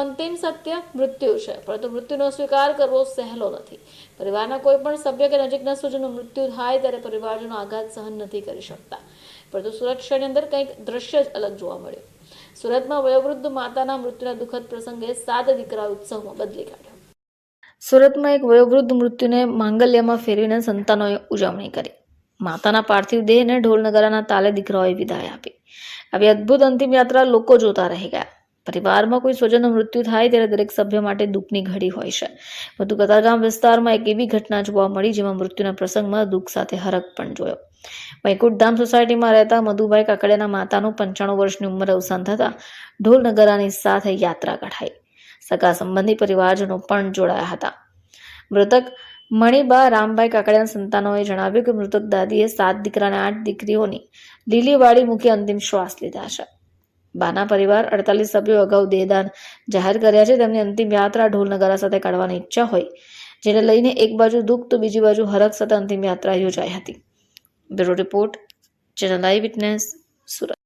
અંતિમ સત્ય મૃત્યુ છે. પરંતુ મૃત્યુનો સ્વીકાર કરવો સહેલો નથી. પરિવારના કોઈ પણ સભ્ય કે નજીકના સ્વજનનું મૃત્યુ થાય ત્યારે પરિવારજનો આઘાત સહન નથી કરી શકતા. પરંતુ સુરત શહેરની અંદર કંઈક દ્રશ્ય જ અલગ જોવા મળ્યું. સુરતમાં વયોવૃદ્ધ માતાના મૃત્યુના દુઃખદ પ્રસંગે સાત દીકરા ઉત્સવમાં બદલી કાઢ્યો. સુરતમાં એક વયોવૃદ્ધ મૃત્યુને માંગલ્યમાં ફેરવીને સંતાનોએ ઉજવણી કરી. માતાના પાર્થિવ દેહને ઢોલ નગારાના તાલે દીકરાઓએ વિદાય આપી. આવી અદ્ભુત અંતિમ યાત્રા લોકો જોતા રહી ગયા. પરિવારમાં કોઈ સ્વજનનું મૃત્યુ થાય ત્યારે દરેક સભ્ય માટે દુઃખની ઘડી હોય છે. વધુ કતારગામ વિસ્તારમાં એક એવી ઘટના જોવા મળી જેમાં મૃત્યુના પ્રસંગમાં દુઃખ સાથે હરખ પણ જોયો. વૈકુંઠધામ સોસાયટીમાં રહેતા મધુભાઈ કાકડિયાના માતાનું પંચાણું વર્ષની ઉંમરે અવસાન થતાં ઢોલ નગારાની સાથે યાત્રા કઢાઈ. સગા સંબંધી પરિવારજનો પણ જોડાયા હતા. મૃતક મણિબા રામભાઈ કાકડિયાના સંતાનોએ જણાવ્યું કે મૃતક દાદીએ સાત દીકરા અને આઠ દીકરીઓની લીલી વાડી મૂકી અંતિમ શ્વાસ લીધા છે. બાના પરિવાર અડતાલીસ સભ્યો અગાઉ દેહદાન જાહેર કર્યા છે. તેમની અંતિમ યાત્રા ઢોલ નગારા સાથે કાઢવાની ઈચ્છા હોય, જેને લઈને એક બાજુ દુઃખ તો બીજી બાજુ હરખ સાથે અંતિમ યાત્રા યોજાઈ હતી. Bureau report, channel eye witness, Surat.